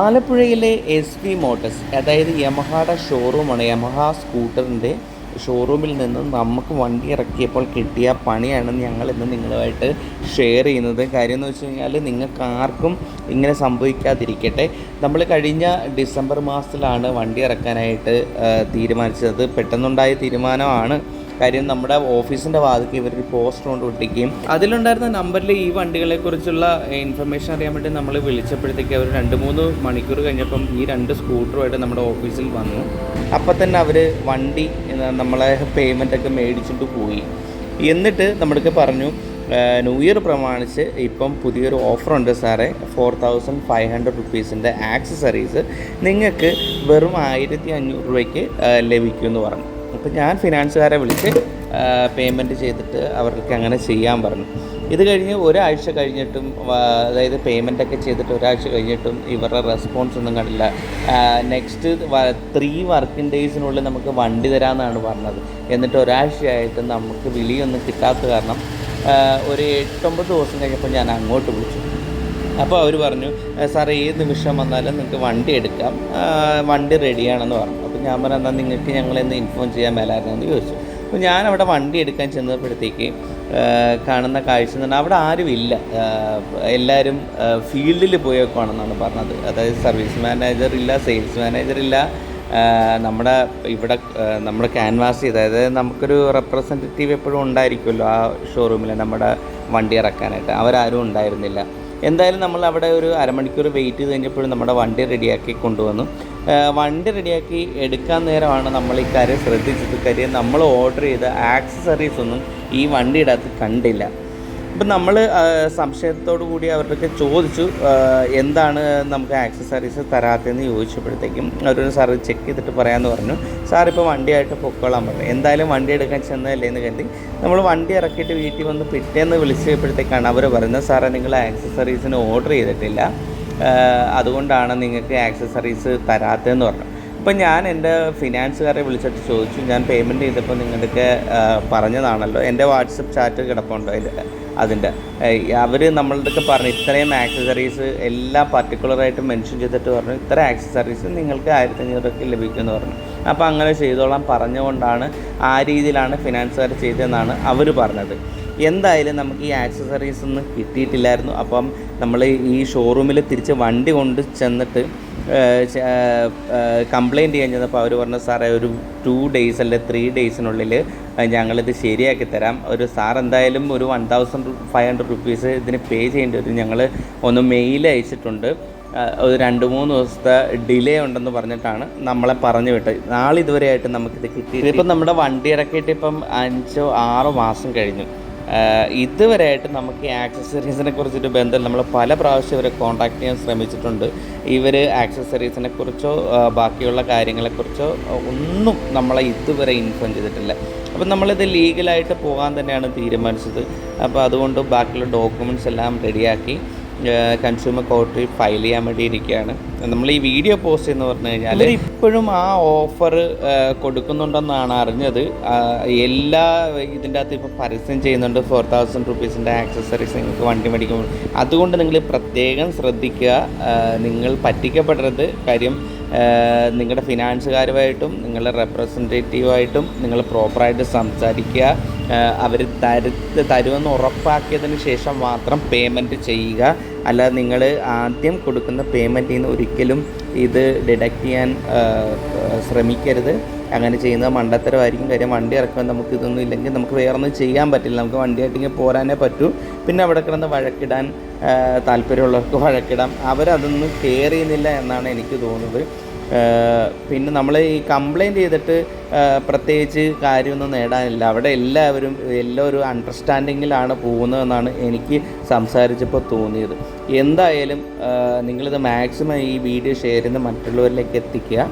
ആലപ്പുഴയിലെ S P Motors അതായത് യമഹയുടെ ഷോറൂമാണ് Yamaha സ്കൂട്ടറിന്റെ ഷോറൂമിൽ നിന്ന് നമുക്ക് വണ്ടി ഇറക്കിയപ്പോൾ കിട്ടിയ പണിയാണ് ഞങ്ങൾ ഇന്ന് നിങ്ങളുമായിട്ട് ഷെയർ ചെയ്യുന്നത്. കാര്യം എന്ന് വെച്ച് കഴിഞ്ഞാൽ നിങ്ങൾക്ക് ആർക്കും ഇങ്ങനെ സംഭവിക്കാതിരിക്കട്ടെ. നമ്മൾ കഴിഞ്ഞ ഡിസംബർ മാസത്തിലാണ് വണ്ടി ഇറക്കാനായിട്ട് തീരുമാനിച്ചത്. പെട്ടെന്നുണ്ടായ തീരുമാനമാണ്. കാര്യം നമ്മുടെ ഓഫീസിന്റെ വാതിക്ക് ഇവരൊരു പോസ്റ്റർ കൊണ്ട് ഒട്ടിക്കുകയും അതിലുണ്ടായിരുന്ന നമ്പറിൽ ഈ വണ്ടികളെ കുറിച്ചുള്ള ഇൻഫർമേഷൻ അറിയാൻ വേണ്ടി നമ്മൾ വിളിച്ചപ്പോഴത്തേക്ക് അവർ രണ്ട് മൂന്ന് മണിക്കൂർ കഴിഞ്ഞപ്പം ഈ രണ്ട് സ്കൂട്ടറുമായിട്ട് നമ്മുടെ ഓഫീസിൽ വന്നു. അപ്പം തന്നെ അവർ വണ്ടി നമ്മളെ പേയ്മെന്റ് ഒക്കെ മേടിച്ചിട്ട് പോയി. എന്നിട്ട് നമ്മൾക്ക് പറഞ്ഞു ന്യൂ ഇയർ പ്രമാണിച്ച് ഇപ്പം പുതിയൊരു ഓഫറുണ്ട് സാറേ ഫോർ തൗസൻഡ് ഫൈവ് ഹൺഡ്രഡ് റുപ്പീസിന്റെ ആക്സസറീസ് നിങ്ങൾക്ക് വെറും ആയിരത്തി അഞ്ഞൂറ് രൂപയ്ക്ക് ലഭിക്കുമെന്ന് പറഞ്ഞു. അപ്പോൾ ഞാൻ ഫിനാൻസുകാരെ വിളിച്ച് പേയ്മെന്റ് ചെയ്തിട്ട് അവർക്ക് അങ്ങനെ ചെയ്യാൻ പറഞ്ഞു. ഇത് കഴിഞ്ഞ് ഒരാഴ്ച കഴിഞ്ഞിട്ടും അതായത് പേയ്മെന്റ് ഒക്കെ ചെയ്തിട്ട് ഒരാഴ്ച കഴിഞ്ഞിട്ടും ഇവരുടെ റെസ്പോൺസ് ഒന്നും കണ്ടില്ല. നെക്സ്റ്റ് ത്രീ വർക്കിംഗ് ഡേയ്സിനുള്ളിൽ നമുക്ക് വണ്ടി തരാമെന്നാണ് പറഞ്ഞത്. എന്നിട്ട് ഒരാഴ്ചയായിട്ട് നമുക്ക് വിളിയൊന്നും കിട്ടാത്ത കാരണം ഒരു എട്ടൊമ്പത് ദിവസം കഴിഞ്ഞപ്പോൾ ഞാൻ അങ്ങോട്ട് വിളിച്ചു. അപ്പോൾ അവർ പറഞ്ഞു സാർ ഏത് നിമിഷം വന്നാലും നിങ്ങൾക്ക് വണ്ടി എടുക്കാം. വണ്ടി റെഡിയാണെന്ന് പറഞ്ഞു. ഞാൻ പറഞ്ഞ എന്നാൽ നിങ്ങൾക്ക് ഞങ്ങളെന്ന് ഇൻഫോം ചെയ്യാൻ മേലായിരുന്നു എന്ന് ചോദിച്ചു. അപ്പോൾ ഞാൻ അവിടെ വണ്ടി എടുക്കാൻ ചെന്നപ്പോഴത്തേക്ക് കാണുന്ന കാഴ്ച എന്ന് പറഞ്ഞാൽ അവിടെ ആരും ഇല്ല. എല്ലാവരും ഫീൽഡിൽ പോയേക്കുവാണെന്നാണ് പറഞ്ഞത്. അതായത് സർവീസ് മാനേജർ ഇല്ല സെയിൽസ് മാനേജർ ഇല്ല. നമ്മുടെ ഇവിടെ നമ്മുടെ ക്യാൻവാസ് ചെയ്ത് അതായത് നമുക്കൊരു റെപ്രസെന്റേറ്റീവ് എപ്പോഴും ഉണ്ടായിരിക്കുമല്ലോ ആ ഷോറൂമിൽ നമ്മുടെ വണ്ടി ഇറക്കാനായിട്ട്. അവരാരും ഉണ്ടായിരുന്നില്ല. എന്തായാലും നമ്മൾ അവിടെ ഒരു അരമണിക്കൂർ വെയിറ്റ് ചെയ്ത് കഴിഞ്ഞപ്പോഴും നമ്മുടെ വണ്ടി റെഡിയാക്കി കൊണ്ടുവന്നു. വണ്ടി റെഡിയാക്കി എടുക്കാൻ നേരമാണ് നമ്മൾ ഈ കാര്യം ശ്രദ്ധിച്ചത്. കാര്യം നമ്മൾ ഓർഡർ ചെയ്ത ആക്സസറീസ് ഒന്നും ഈ വണ്ടിയുടെ അകത്ത് കണ്ടില്ല. അപ്പം നമ്മൾ സംശയത്തോടു കൂടി അവരുടെ ചോദിച്ചു എന്താണ് നമുക്ക് ആക്സസറീസ് തരാത്തതെന്ന് ചോദിച്ചപ്പോഴത്തേക്കും അവരൊരു സാർ ചെക്ക് ചെയ്തിട്ട് പറയാമെന്ന് പറഞ്ഞു. സാർ ഇപ്പോൾ വണ്ടിയായിട്ട് പൊക്കോളാൻ പറഞ്ഞു. എന്തായാലും വണ്ടി എടുക്കാൻ ചെന്നതല്ലേ എന്ന് കരുതി. നമ്മൾ വണ്ടി ഇറക്കിയിട്ട് വീട്ടിൽ വന്ന് പിറ്റേന്ന് വിളിച്ചപ്പോഴത്തേക്കാണ് അവർ പറയുന്നത് സാറേ നിങ്ങൾ ആക്സസറീസിന് ഓർഡർ ചെയ്തിട്ടില്ല. അതുകൊണ്ടാണ് നിങ്ങൾക്ക് ആക്സസറീസ് തരാത്തതെന്ന് പറഞ്ഞു. അപ്പം ഞാൻ എന്റെ ഫിനാൻസുകാരെ വിളിച്ചിട്ട് ചോദിച്ചു. ഞാൻ പേയ്മെന്റ് ചെയ്തപ്പോൾ നിങ്ങളുടെ പറഞ്ഞതാണല്ലോ. എന്റെ വാട്സപ്പ് ചാറ്റ് കിടപ്പുണ്ടോ അതിന്റെ അതിന്റെ. അവർ നമ്മളുടെയൊക്കെ പറഞ്ഞു ഇത്രയും ആക്സസറീസ് എല്ലാം പർട്ടിക്കുലറായിട്ട് മെൻഷൻ ചെയ്തിട്ട് പറഞ്ഞു ഇത്ര ആക്സസറീസ് നിങ്ങൾക്ക് ആയിരത്തി അഞ്ഞൂറൊക്കെ ലഭിക്കുമെന്ന് പറഞ്ഞു. അപ്പോൾ അങ്ങനെ ചെയ്തോളാം പറഞ്ഞുകൊണ്ടാണ് ആ രീതിയിലാണ് ഫിനാൻസുകാർ ചെയ്തതെന്നാണ് അവർ പറഞ്ഞത്. എന്തായാലും നമുക്ക് ഈ ആക്സസറീസ് ഒന്നും കിട്ടിയിട്ടില്ലായിരുന്നു. അപ്പം നമ്മൾ ഈ ഷോറൂമിൽ തിരിച്ച് വണ്ടി കൊണ്ട് ചെന്നിട്ട് കംപ്ലയിന്റ് ചെയ്യാൻ ചെന്നപ്പോൾ അവർ പറഞ്ഞു സാറേ ഒരു ടു ഡേയ്സ് അല്ലെ ത്രീ ഡേയ്സിനുള്ളിൽ ഞങ്ങളിത് ശരിയാക്കി തരാം. ഒരു സാർ എന്തായാലും ഒരു one thousand five hundred rupees ഇതിന് പേ ചെയ്യേണ്ടി വരും. ഞങ്ങൾ ഒന്ന് മെയിൽ അയച്ചിട്ടുണ്ട്. ഒരു രണ്ട് മൂന്ന് ദിവസത്തെ ഡിലേ ഉണ്ടെന്ന് പറഞ്ഞിട്ടാണ് നമ്മളെ പറഞ്ഞു വിട്ടത്. നാളെ ഇതുവരെ ആയിട്ട് നമുക്കിത് കിട്ടി ഇതിപ്പം നമ്മുടെ വണ്ടി ഇറക്കിയിട്ട് ഇപ്പം അഞ്ചോ ആറോ മാസം കഴിഞ്ഞു. ഇതുവരെയായിട്ട് നമുക്ക് ഈ ആക്സസറീസിനെ കുറിച്ചിട്ട് ബന്ധം നമ്മൾ പല പ്രാവശ്യം ഇവരെ കോൺടാക്ട് ചെയ്യാൻ ശ്രമിച്ചിട്ടുണ്ട്. ഇവർ ആക്സസറീസിനെ കുറിച്ചോ ബാക്കിയുള്ള കാര്യങ്ങളെക്കുറിച്ചോ ഒന്നും നമ്മളെ ഇതുവരെ ഇൻഫോം ചെയ്തിട്ടില്ല. അപ്പം നമ്മളിത് ലീഗലായിട്ട് പോകാൻ തന്നെയാണ് തീരുമാനിച്ചത്. അപ്പോൾ അതുകൊണ്ട് ബാക്കിയുള്ള ഡോക്യുമെന്റ്സ് എല്ലാം റെഡിയാക്കി കൺസ്യൂമർ കോർട്ടിൽ ഫയൽ ചെയ്യാൻ വേണ്ടി ഇരിക്കുകയാണ് നമ്മൾ ഈ വീഡിയോ പോസ്റ്റ് എന്ന് പറഞ്ഞു കഴിഞ്ഞാൽ ഇപ്പോഴും ആ ഓഫർ കൊടുക്കുന്നുണ്ടെന്നാണ് അറിഞ്ഞത്. എല്ലാ ഇതിന്റെ അകത്ത് ഇപ്പോൾ പരസ്യം ചെയ്യുന്നുണ്ട് ഫോർ തൗസൻഡ് റുപ്പീസിന്റെ ആക്സസറീസ് നിങ്ങൾക്ക് വണ്ടി മേടിക്കുമ്പോൾ. അതുകൊണ്ട് നിങ്ങൾ പ്രത്യേകം ശ്രദ്ധിക്കുക. നിങ്ങൾ പറ്റിക്കപ്പെടരുത്. കാര്യം നിങ്ങളുടെ ഫിനാൻസുകാരുമായിട്ടും നിങ്ങളുടെ റെപ്രസെന്റേറ്റീവായിട്ടും നിങ്ങൾ പ്രോപ്പറായിട്ട് സംസാരിക്കുക. അവർ തരു തരുമെന്ന് ഉറപ്പാക്കിയതിന് ശേഷം മാത്രം പേയ്മെന്റ് ചെയ്യുക. അല്ലാതെ നിങ്ങൾ ആദ്യം കൊടുക്കുന്ന പേയ്മെന്റിൽ നിന്ന് ഒരിക്കലും ഇത് ഡിഡക്റ്റ് ചെയ്യാൻ ശ്രമിക്കരുത്. അങ്ങനെ ചെയ്യുന്നത് മണ്ടത്തരമായിരിക്കും. കാര്യം വണ്ടി ഇറക്കുമ്പോൾ നമുക്ക് ഇതൊന്നും ഇല്ലെങ്കിൽ നമുക്ക് വേറെ ഒന്നും ചെയ്യാൻ പറ്റില്ല. നമുക്ക് വണ്ടിയായിട്ട് ഇങ്ങനെ പോരാനേ പറ്റൂ. പിന്നെ അവിടെ കിടന്ന് വഴക്കിടാൻ താല്പര്യമുള്ളവർക്ക് വഴക്കിടാം. അവരതൊന്നും കെയർ ചെയ്യുന്നില്ല എന്നാണ് എനിക്ക് തോന്നുന്നത്. പിന്നെ നമ്മൾ ഈ കംപ്ലൈന്റ് ചെയ്തിട്ട് പ്രത്യേകിച്ച് കാര്യമൊന്നും നേടാനില്ല. അവിടെ എല്ലാവരും എല്ലാം ഒരു അണ്ടർസ്റ്റാൻഡിങ്ങിലാണ് പോകുന്നതെന്നാണ് എനിക്ക് സംസാരിച്ചപ്പോൾ തോന്നിയത്. എന്തായാലും നിങ്ങളിത് മാക്സിമം ഈ വീഡിയോ ഷെയർ ചെയ്ത് മറ്റുള്ളവരിലേക്ക് എത്തിക്കുക.